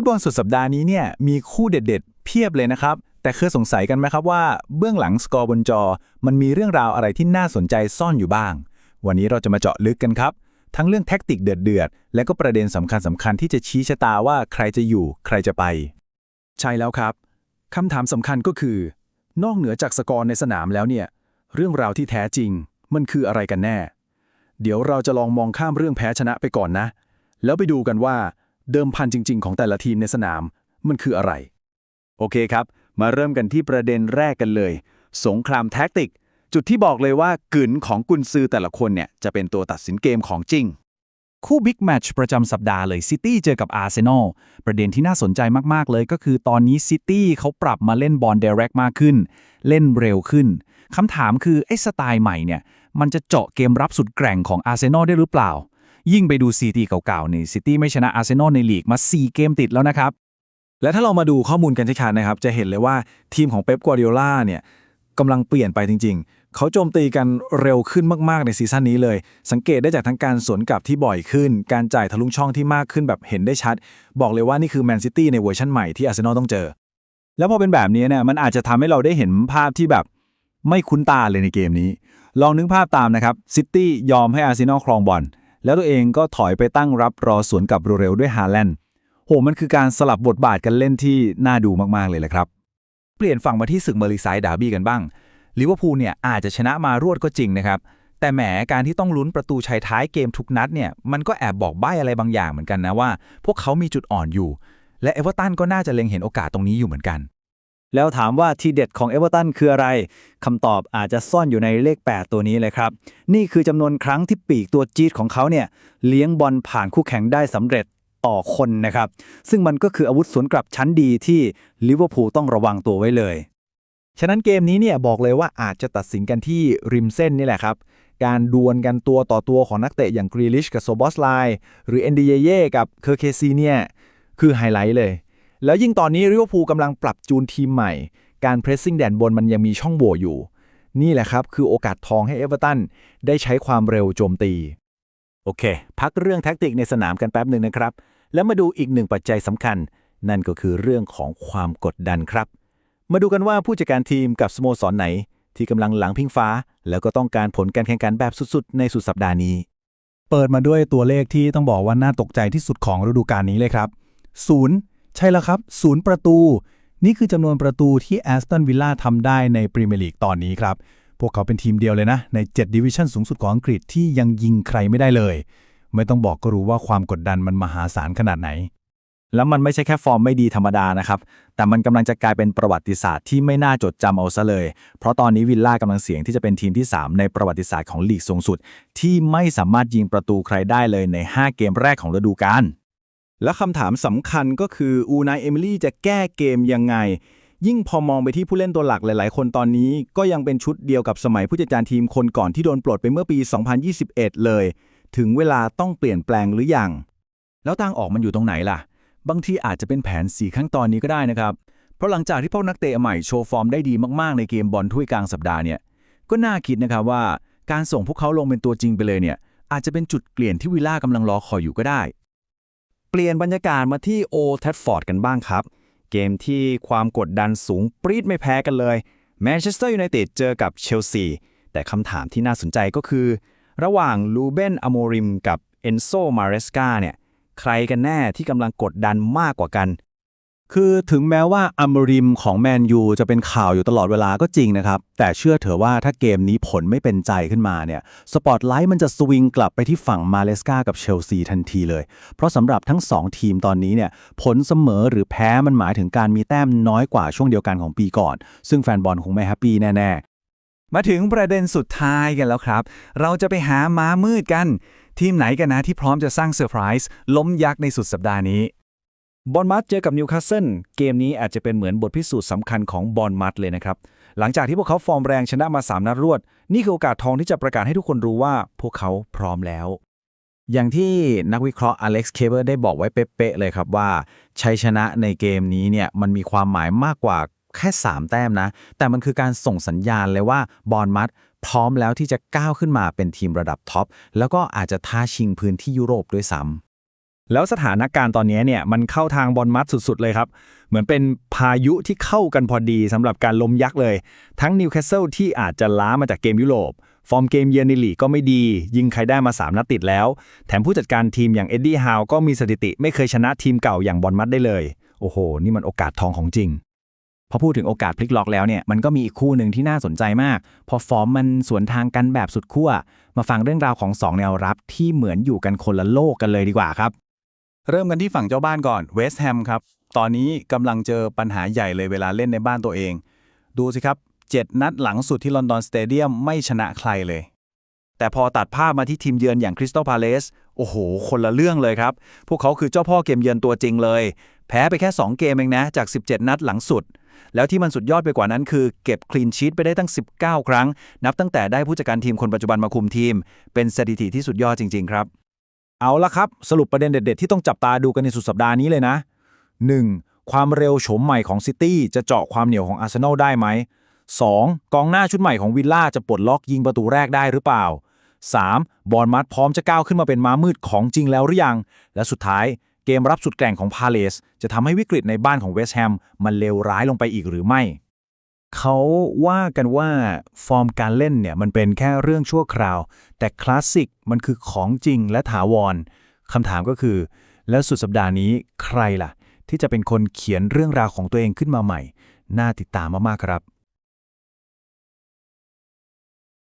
ฟุตบอลสุดสัปดาห์นี้เนี่ยมีคู่เด็ดๆ เพียบเลยนะครับ แต่เคยสงสัยกันไหมครับว่าเบื้องหลังสกอร์บนจอ มันมีเรื่องราวอะไรที่น่าสนใจซ่อนอยู่บ้าง วันนี้เราจะมาเจาะลึกกันครับ ทั้งเรื่องแท็กติกเดือดๆและก็ประเด็นสำคัญสำคัญๆที่จะชี้ชะตาว่าใครจะอยู่ ใครจะไป ใช่แล้วครับคำถามสำคัญก็คือ นอกเหนือจากสกอร์ในสนามแล้วเนี่ยเรื่องราวที่แท้จริง มันคืออะไรกันแน่ เดี๋ยวเราจะลองมองข้ามเรื่องแพ้ชนะไปก่อนนะ แล้วไปดูกันว่า เดิมพันจริง ๆ ของแต่ละทีมในสนาม มันคืออะไร โอเคครับ มาเริ่มกันที่ประเด็นแรกกันเลย สงครามแท็กติก จุดที่บอกเลยว่ากึนของกุนซือแต่ละคนเนี่ยจะเป็นตัวตัดสินเกมของจริง คู่บิ๊กแมตช์ประจำสัปดาห์เลยซิตี้เจอกับอาร์เซนอลประเด็นที่น่าสนใจมาก ๆ เลยก็คือตอนนี้ซิตี้เขาปรับมาเล่นบอลเดเรกมากขึ้น เล่นเร็วขึ้นคำถามคือไอ้สไตล์ใหม่เนี่ยมันจะเจาะเกมรับสุดแกร่งของอาร์เซนอลได้หรือเปล่า ยิ่งไปดูซีตีเก่าๆนี่ซิตี้ไม่ชนะอาร์เซนอลในลีกมา 4 เกมติดแล้วนะครับ และถ้าเรามาดูข้อมูลกันชัดๆนะครับ จะเห็นเลยว่าทีมของเป๊ปกัวร์ดิโอลาเนี่ยกำลังเปลี่ยนไปจริง ๆ เขาโจมตีกันเร็วขึ้นมากๆในซีซั่นนี้เลย สังเกตได้จากทั้งการสวนกลับที่บ่อยขึ้น การจ่ายทะลุช่องที่มากขึ้นแบบเห็นได้ชัด บอกเลยว่านี่คือแมนซิตี้ในเวอร์ชันใหม่ที่อาร์เซนอลต้องเจอ แล้วพอเป็นแบบนี้เนี่ยมันอาจจะทำให้เราได้เห็นภาพที่แบบไม่คุ้นตาเลยในเกมนี้ ลองนึกภาพตามนะครับซิตี้ยอมให้อาร์เซนอลครองบอล แล้วตัวเองก็ถอยไปตั้งรับรอสวนกับเร็วๆด้วยฮาแลนด์โหมันคือการสลับบทบาทกันเล่นที่น่าดูมากๆเลยแหละครับ เปลี่ยนฝั่งมาที่ศึกเมอร์ลีไซด์ดาร์บี้กันบ้างลิเวอร์พูลเนี่ยอาจจะชนะมารวดก็จริงนะครับ แต่แหมการที่ต้องลุ้นประตูชัยท้ายเกมทุกนัดเนี่ยมันก็แอบบอกใบ้อะไรบางอย่างเหมือนกันนะว่า พวกเขามีจุดอ่อนอยู่ และเอเวอร์ตันก็น่าจะเล็งเห็นโอกาสตรงนี้อยู่เหมือนกัน แล้วถามว่าทีเด็ดของเอเวอร์ตันคืออะไรคำตอบอาจจะซ่อนอยู่ในเลข 8 ตัวนี้เลยครับ นี่คือจำนวนครั้งที่ปีกตัวจี๊ดของเขาเนี่ยเลี้ยงบอลผ่านคู่แข่งได้สำเร็จต่อคนนะครับ ซึ่งมันก็คืออาวุธสวนกลับชั้นดีที่ลิเวอร์พูลต้องระวังตัวไว้เลย ฉะนั้นเกมนี้เนี่ยบอกเลยว่าอาจจะตัดสินกันที่ริมเส้นนี่แหละครับ การดวลกันตัวต่อตัวของนักเตะอย่างกรีลิชกับโซบอสไลหรือเอนดีเยเย่กับเคอร์เคซีเนี่ยคือไฮไลท์เลย แล้วยิ่งตอนนี้ลิเวอร์พูลกำลังปรับจูนทีมใหม่ การเพรสซิ่งแดนบนมันยังมีช่องโหว่อยู่ นี่แหละครับ คือโอกาสทองให้เอเวอร์ตันได้ใช้ความเร็วโจมตี โอเค พักเรื่องแท็กติกในสนามกันแป๊บหนึ่งนะครับ แล้วมาดูอีกหนึ่งปัจจัยสำคัญ นั่นก็คือเรื่องของความกดดันครับ มาดูกันว่าผู้จัดการทีมกับสโมสรไหน ที่กำลังหลังพิงฟ้า แล้วก็ต้องการผลการแข่งขันแบบสุดๆ ในสุดสัปดาห์นี้ เปิดมาด้วยตัวเลขที่ต้องบอกว่าน่าตกใจที่สุดของฤดูกาลนี้เลยครับศูนย์ ใช่แล้วครับศูนย์ประตู นี่คือจำนวนประตูที่แอสตันวิลล่าทำได้ในพรีเมียร์ลีกตอนนี้ครับ พวกเขาเป็นทีมเดียวเลยนะ ใน 7 ดิวิชั่นสูงสุดของอังกฤษที่ยังยิงใครไม่ได้เลย ไม่ต้องบอกก็รู้ว่าความกดดันมันมหาศาลขนาดไหน แล้วมันไม่ใช่แค่ฟอร์มไม่ดีธรรมดานะครับ แต่มันกำลังจะกลายเป็นประวัติศาสตร์ที่ไม่น่าจดจำเอาซะเลย เพราะตอนนี้วิลล่ากำลังเสี่ยงที่จะเป็นทีมที่ 3 ในประวัติศาสตร์ของลีกสูงสุด ที่ไม่สามารถยิงประตูใครได้เลยใน 5 เกมแรกของฤดูกาล และคำถามสำคัญก็คืออูนายเอมิลี่จะแก้เกมยังไง ยิ่งพอมองไปที่ผู้เล่นตัวหลักหลาย ๆ คนตอนนี้ ก็ยังเป็นชุดเดียวกับสมัยผู้จัดการทีมคนก่อนที่โดนปลดไปเมื่อปี 2021 เลย ถึงเวลาต้องเปลี่ยนแปลงหรือยัง แล้วทางออกมันอยู่ตรงไหนล่ะ บางทีอาจจะเป็นแผน4ขั้นตอนนี้ก็ได้นะครับ เพราะหลังจากที่พวกนักเตะใหม่โชว์ฟอร์มได้ดีมาก ๆ ในเกมบอลถ้วยกลางสัปดาห์เนี่ย ก็น่าคิดนะครับว่าการส่งพวกเขาลงเป็นตัวจริงไปเลยเนี่ยอาจจะเป็นจุดเปลี่ยนที่วิลล่ากำลังรอคอยอยู่ก็ได้ เปลี่ยนบรรยากาศมาที่โอแทฟฟอร์ดกันบ้างครับ เกมที่ความกดดันสูงปรีดไม่แพ้กันเลยแมนเชสเตอร์ยูไนเต็ดเจอกับเชลซีแต่คำถามที่น่าสนใจก็คือ ระหว่างลูเบนอโมริมกับเอนโซมาเรสกาเนี่ยใครกันแน่ที่กำลังกดดันมากกว่ากัน คือถึงแม้ว่าอัมริมของแมนยูจะเป็นข่าวอยู่ตลอดเวลาก็จริงนะครับ แต่เชื่อเถอะว่าถ้าเกมนี้ผลไม่เป็นใจขึ้นมาเนี่ยสปอตไลท์มันจะสวิงกลับไปที่ฝั่งมาเลสกากับเชลซีทันทีเลย เพราะสำหรับทั้ง 2 ทีมตอนนี้เนี่ยผลเสมอหรือแพ้มันหมายถึงการมีแต้มน้อยกว่าช่วงเดียวกันของปีก่อน ซึ่งแฟนบอลคงไม่แฮปปี้แน่ๆ มาถึงประเด็นสุดท้ายกันแล้วครับ เราจะไปหาม้ามืดกัน ทีมไหนกันนะที่พร้อมจะสร้างเซอร์ไพรส์ล้มยักษ์ในสุดสัปดาห์นี้ บอลมัดเจอกับนิวคาสเซิลเกมนี้อาจจะเป็นเหมือนบทพิสูจน์สำคัญของบอลมัดเลยนะครับ หลังจากที่พวกเขาฟอร์มแรงชนะมา 3 นัดรวด นี่คือโอกาสทองที่จะประกาศให้ทุกคนรู้ว่าพวกเขาพร้อมแล้ว อย่างที่นักวิเคราะห์อเล็กซ์เคเบิลได้บอกไว้เป๊ะๆเลยครับว่า ชัยชนะในเกมนี้เนี่ยมันมีความหมายมากกว่าแค่ 3 แต้มนะ แต่มันคือการส่งสัญญาณเลยว่าบอลมัดพร้อมแล้วที่จะก้าวขึ้นมาเป็นทีมระดับท็อปแล้วก็อาจจะท้าชิงพื้นที่ยุโรปด้วยซ้ำ แล้วสถานการณ์ตอนนี้เนี่ยมันเข้าทางบอลมัดสุดๆเลยครับ เหมือนเป็นพายุที่เข้ากันพอดีสำหรับการล้มยักษ์เลย ทั้งนิวคาสเซิลที่อาจจะล้ามาจากเกมยุโรป ฟอร์มเกมเยือนในลีกก็ไม่ดี ยิงใครได้มา 3 นัดติดแล้ว แถมผู้จัดการทีมอย่างเอ็ดดี้ฮาวก็มีสถิติไม่เคยชนะทีมเก่าอย่างบอลมัดได้เลย โอ้โห นี่มันโอกาสทองของจริงพอพูดถึงโอกาสพลิกล็อกแล้วเนี่ยมันก็มีอีกคู่หนึ่งที่น่าสนใจมาก พอฟอร์มมันสวนทางกันแบบสุดขั้วมาฟังเรื่องราวของสองแนวรับที่เหมือนอยู่กันคนละโลกกันเลยดีกว่าครับ เริ่มกันที่ฝั่งเจ้าบ้านก่อนเวสต์แฮมครับ ตอนนี้กำลังเจอปัญหาใหญ่เลยเวลาเล่นในบ้านตัวเอง ดูสิครับ 7 นัดหลังสุดที่ลอนดอนสเตเดียมไม่ชนะใครเลย แต่พอตัดภาพมาที่ทีมเยือนอย่างคริสตัลพาเลสโอ้โห คนละเรื่องเลยครับ พวกเขาคือเจ้าพ่อเกมเยือนตัวจริงเลย แพ้ไปแค่ 2 เกมเองนะ จาก 17 นัดหลังสุด แล้วที่มันสุดยอดไปกว่านั้นคือ เก็บคลีนชีตไปได้ตั้ง 19 ครั้ง นับตั้งแต่ได้ผู้จัดการทีมคนปัจจุบันมาคุมทีม เป็นสถิติที่สุดยอดจริง ๆ ครับ เอาละครับ สรุปประเด็นเด็ด ๆ ที่ต้องจับตาดูกันในสุดสัปดาห์นี้เลยนะ 1. ความเร็วโฉมใหม่ของซิตี้จะเจาะความเหนียวของอาร์เซนอลได้ไหม 2. กองหน้าชุดใหม่ของวิลล่าจะปลดล็อกยิงประตูแรกได้หรือเปล่า 3. บอลมัดพร้อมจะก้าวขึ้นมาเป็นม้ามืดของจริงแล้วหรือยัง และสุดท้ายเกมรับสุดแกร่งของพาเลสจะทำให้วิกฤตในบ้านของเวสต์แฮมมันเลวร้ายลงไปอีกหรือไม่ เขาว่ากันว่าฟอร์มการเล่นเนี่ยมันเป็นแค่เรื่องชั่วคราว แต่คลาสสิกมันคือของจริงและถาวรคำถามก็คือ แล้วสุดสัปดาห์นี้ใครล่ะ ที่จะเป็นคนเขียนเรื่องราวของตัวเองขึ้นมาใหม่ น่าติดตามมากๆครับ